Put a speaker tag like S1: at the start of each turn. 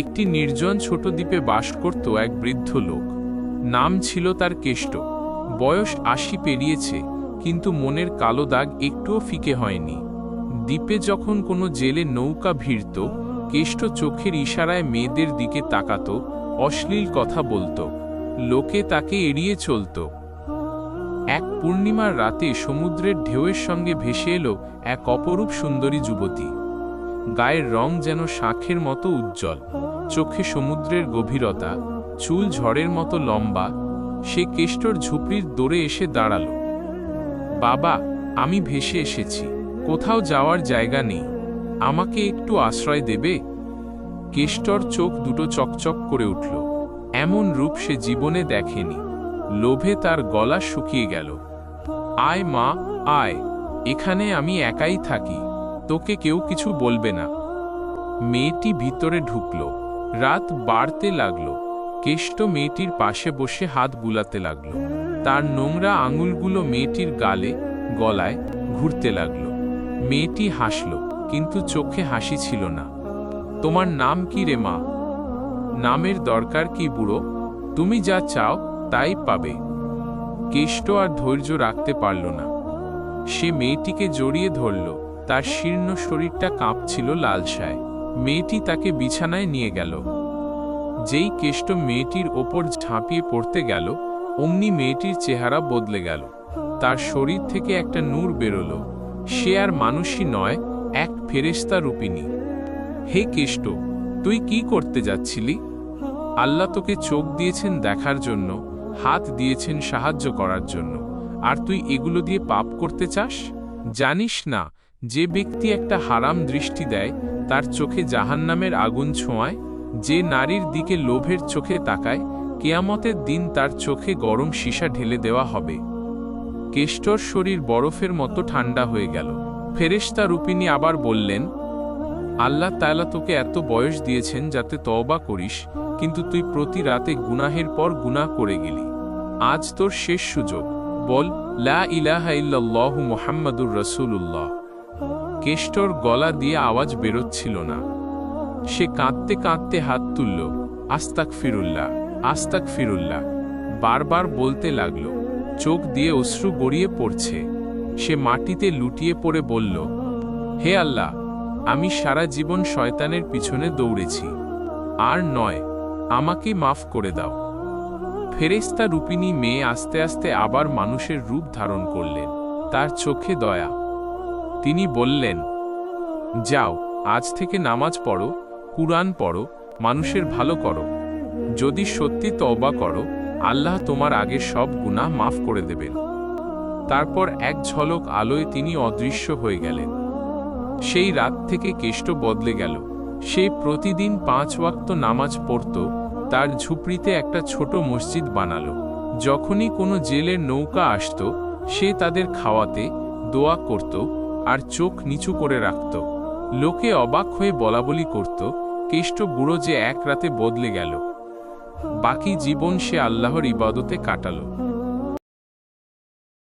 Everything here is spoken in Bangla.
S1: একটি নির্জন ছোট দ্বীপে বাস করত এক বৃদ্ধ লোক। নাম ছিল তার কেষ্ট। বয়স আশি পেরিয়েছে, কিন্তু মনের কালো দাগ একটুও ফিকে হয়নি। দ্বীপে যখন কোনো জেলে নৌকা ভিড়ত, কেষ্ট চোখের ইশারায় মেয়েদের দিকে তাকাত, অশ্লীল কথা বলতো। লোকে তাকে এড়িয়ে চলত। এক পূর্ণিমার রাতে সমুদ্রের ঢেউয়ের সঙ্গে ভেসে এলো এক অপরূপ সুন্দরী যুবতী। গায়ের রং যেন শাঁখের মতো উজ্জ্বল। চোখে সমুদ্রের গভীরতা, চুল ঝড়ের মতো লম্বা। সে কেষ্টর ঝুপড়ির দৌড়ে এসে দাঁড়াল। বাবা, আমি ভেসে এসেছি। কোথাও যাওয়ার জায়গা নেই। আমাকে একটু আশ্রয় দেবে? কেষ্টর চোখ দুটো চকচক করে উঠল। এমন রূপ সে জীবনে দেখেনি। লোভে তার গলা শুকিয়ে গেল। আয় মা, আয়। এখানে আমি একাই থাকি। তোকে কেউ কিছু বলবে না। মেয়েটি ভিতরে ঢুকল। রাত বাড়তে লাগল। কেষ্ট মেয়েটির পাশে বসে হাত বুলাতে লাগল। তার নোংরা আঙুলগুলো মেয়েটির গালে, গলায় ঘুরতে লাগল। মেয়েটি হাসল, কিন্তু চোখে হাসি ছিল না। তোমার নাম কি রে মা? নামের দরকার কি বুড়ো? তুমি যা চাও তাই পাবে। কেষ্ট আর ধৈর্য রাখতে পারল না। সে মেয়েটিকে জড়িয়ে ধরল। তার শীর্ণ শরীরটা কাঁপছিল লালসায়। মেয়েটি তাকে বিছানায় নিয়ে গেল। যেই কেষ্ট মেয়েটির ওপর ঝাঁপিয়ে পড়তে গেল, অমনি মেয়েটির চেহারা বদলে গেল। তার শরীর থেকে একটা নূর বেরোল। সে আর মানুষই নয়, এক ফেরেস্তা রূপিনী হে কেষ্ট, তুই কি করতে যাচ্ছিলি? আল্লাহ তোকে চোখ দিয়েছেন দেখার জন্য, হাত দিয়েছেন সাহায্য করার জন্য। আর তুই এগুলো দিয়ে পাপ করতে চাস? জানিস না যে ব্যক্তি একটা হারাম দৃষ্টি দেয়, তার চোখে জাহান্নামের আগুন ছোঁয়ায়, যে নারীর দিকে লোভের চোখে তাকায়, কেয়ামতের দিন তার চোখে গরম সীসা ঢেলে দেওয়া হবে। কেষ্টর শরীর বরফের মতো ঠান্ডা হয়ে গেল। ফেরেশতা রূপিনী আবার বললেন, আল্লাহ তাআলা তোকে এত বয়স দিয়েছেন যাতে তওবা করিস, কিন্তু তুই প্রতি রাতে গুনাহের পর গুনাহ করে গেলি। আজ তোর শেষ সুযোগ। বল, লা ইলাহা ইল্লাল্লাহু মুহাম্মাদুর রাসূলুল্লাহ। কেষ্টর গলা দিয়ে আওয়াজ বেরোচ্ছিল না। সে কাঁদতে কাঁদতে হাত তুলল, আস্তাক ফিরুল্লাহ আস্তাক ফিরুল্লাহ, বারবার বলতে লাগল, চোখ দিয়ে অশ্রু গড়িয়ে পড়ছে। সে মাটিতে লুটিয়ে পড়ে বলল, হে আল্লাহ, আমি সারা জীবন শয়তানের পিছনে দৌড়েছি। আর নয়, আমাকে মাফ করে দাও। ফেরেস্তা রূপিনী মেয়ে আস্তে আস্তে আবার মানুষের রূপ ধারণ করলেন। তার চোখে দয়া তিনি বললেন, যাও, আজ থেকে নামাজ পড়ো, কুরআন পড়ো, মানুষের ভালো করো। যদি সত্যি তওবা করো, আল্লাহ তোমার আগের সব গুনাহ মাফ করে দেবেন। তারপর এক ঝলক আলোয় তিনি অদৃশ্য হয়ে গেলেন। সেই রাত থেকে কেষ্ট বদলে গেল। সে প্রতিদিন পাঁচ ওয়াক্ত নামাজ পড়ত, তার ঝুপড়িতে একটা ছোট মসজিদ বানালো। যখনই কোনো জেলের নৌকা আসত, সে তাদের খাওয়াতে, দোয়া করত আর চোখ নিচু করে রাখত। লোকে অবাক হয়ে বলাবলি করত, কেষ্ট বুড়ো যে এক রাতে বদলে গেল। বাকি জীবন সে আল্লাহর ইবাদতে কাটালো।